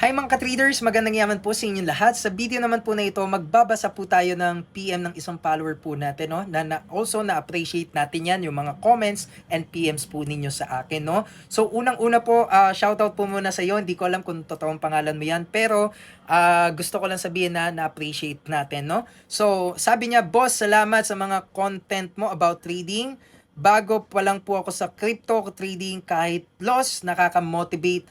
Hi mga ka-traders, magandang yaman po sa inyong lahat. Sa video naman po na ito, magbabasa po tayo ng PM ng isang follower po natin, no? Na, na also na-appreciate natin yan, yung mga comments and PMs po ninyo sa akin, no? So unang-una po, ah, shoutout po muna sa iyo. Hindi ko alam kung totoong pangalan mo yan, pero ah, gusto ko lang sabihin na na-appreciate natin, no? So sabi niya, boss, salamat sa mga content mo about trading. Bago pa lang po ako sa crypto trading, kahit loss, nakaka-motivate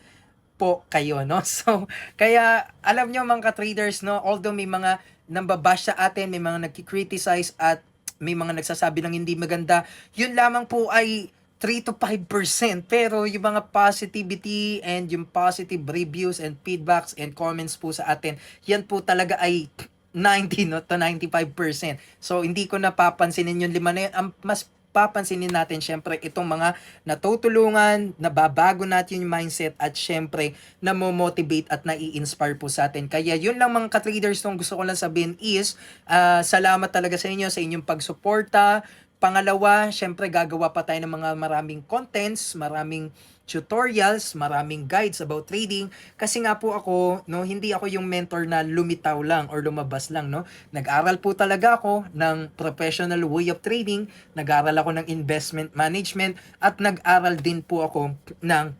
po kayo, no? So, kaya alam nyo mga ka-traders, no? Although may mga nambabash sa atin, may mga nagki-criticize at may mga nagsasabi ng hindi maganda, yun lamang po ay 3 to 5%. Pero yung mga positivity and yung positive reviews and feedbacks and comments po sa atin, yan po talaga ay 90 no, to 95%. So, hindi ko napapansinin yung lima na yun. Ang mas papansinin natin syempre itong mga natutulungan, nababago natin yung mindset at syempre namo-motivate at nai-inspire po sa atin. Kaya yun lang mga ka-traders nung gusto ko lang sabihin is ah, salamat talaga sa inyo sa inyong pagsuporta. Pangalawa, syempre gagawa pa tayo ng mga maraming contents, maraming tutorials, maraming guides about trading. Kasi nga po ako no hindi ako yung mentor na lumitaw lang or lumabas lang no. Nag-aral po talaga ako ng professional way of trading. Nag-aral ako ng investment management at nag-aral din po ako ng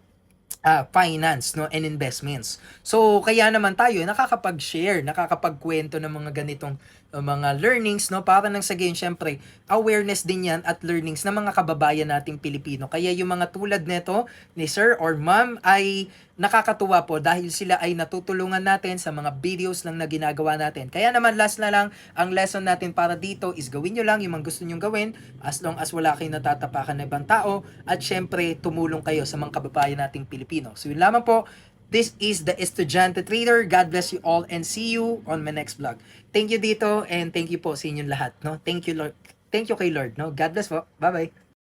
ah, finance no and investments. So kaya naman tayo nakakapag-share, nakakapagkwento ng mga ganitong uh, mga learnings no para nang sa gayon syempre awareness din yan at learnings ng mga kababayan nating Pilipino. Kaya yung mga tulad nito ni sir or ma'am ay nakakatuwa po dahil sila ay natutulungan natin sa mga videos lang na ginagawa natin. Kaya naman last na lang ang lesson natin para dito is gawin nyo lang yung mga gusto nyong gawin as long as wala kayong natatapakan na ibang tao at syempre tumulong kayo sa mga kababayan nating Pilipino. So yun lamang po. This is the Estudyante Trader. God bless you all and see you on my next vlog. Thank you dito and thank you po sa inyong lahat. No? Thank you Lord. Thank you kay Lord. No? God bless po. Bye-bye.